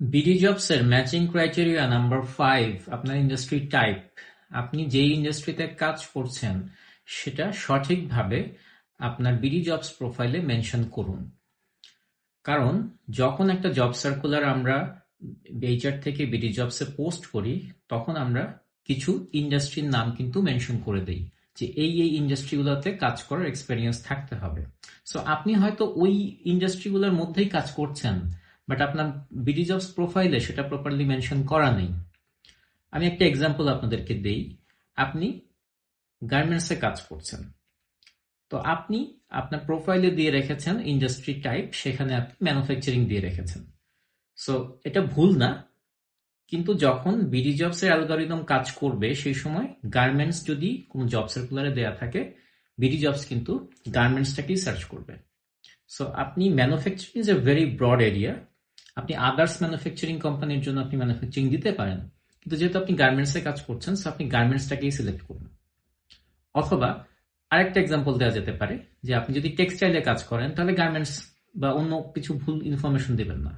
BD Jobs এর matching criteria number five আপনার industry type আপনি যেই ইন্ডাস্ট্রিতে কাজ করছেন, সেটা সঠিকভাবে আপনার বিডি জবস প্রোফাইলে মেনশন করুন। কারণ, যখন একটা জব সার্কুলার আমরা এইচআর থেকে বিডি জবসে পোস্ট করি, তখন আমরা কিছু ইন্ডাস্ট্রির নাম কিন্তু মেনশন করে দেই, যে এই এই ইন্ডাস্ট্রিগুলোতে কাজ করার এক্সপেরিয়েন্স থাকতে হবে। সো আপনি হয়তো ওই ইন্ডাস্ট্রিগুলোর মধ্যেই কাজ করছেন বাট আপনার বিডি জবস প্রোফাইলে সেটা প্রপারলি মেনশন করা নেই। আমি একটা এক্সাম্পল আপনাদেরকে দেই। আপনি গার্মেন্টসে কাজ করছেন। তো আপনি আপনার প্রোফাইলে দিয়ে রেখেছেন ইন্ডাস্ট্রি টাইপ সেখানে আপনি ম্যানুফ্যাকচারিং দিয়ে রেখেছেন। সো এটা ভুল না। কিন্তু যখন বিডি জবস এর অ্যালগোরিদম কাজ করবে, সেই সময় গার্মেন্টস যদি কোনো জব সার্কুলারে দেয়া থাকে বিডি জবস কিন্তু গার্মেন্টসটাকেই সার্চ করবে। সো আপনি manufacturing is a very broad area আপনি আদার্স ম্যানুফ্যাকচারিং কোম্পানির জন্য আপনি ম্যানুফ্যাকচারিং দিতে পারেন, কিন্তু যেহেতু আপনি গার্মেন্টসে কাজ করছেন সো আপনি গার্মেন্টসটাকেই সিলেক্ট করুন। অথবা আরেকটা এক্সাম্পল দেওয়া যেতে পারে, যে আপনি যদি টেক্সটাইলে কাজ করেন, তাহলে গার্মেন্টস বা অন্য কিছু ভুল ইনফরমেশন দেবেন না।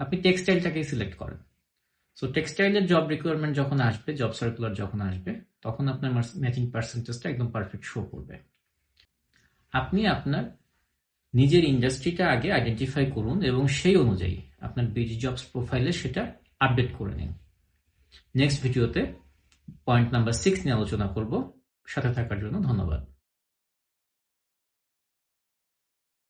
আপনি টেক্সটাইলটাকেই সিলেক্ট করেন। সো টেক্সটাইলের জব রিকোয়ারমেন্ট যখন আসবে জব সার্কুলার যখন আসবে, তখন আপনার ম্যাচিং পার্সেন্টেজটা একদম পারফেক্ট শো করবে। আপনি আপনার নিজের ইন্ডাস্ট্রিটা আগে আইডেন্টিফাই করুন এবং সেই অনুযায়ী আপনার বিজি জবস প্রোফাইলে সেটা আপডেট করে নিন। নেক্সট ভিডিওতে পয়েন্ট নাম্বার সিক্স নিয়ে আলোচনা করব। সাথে থাকার জন্য ধন্যবাদ।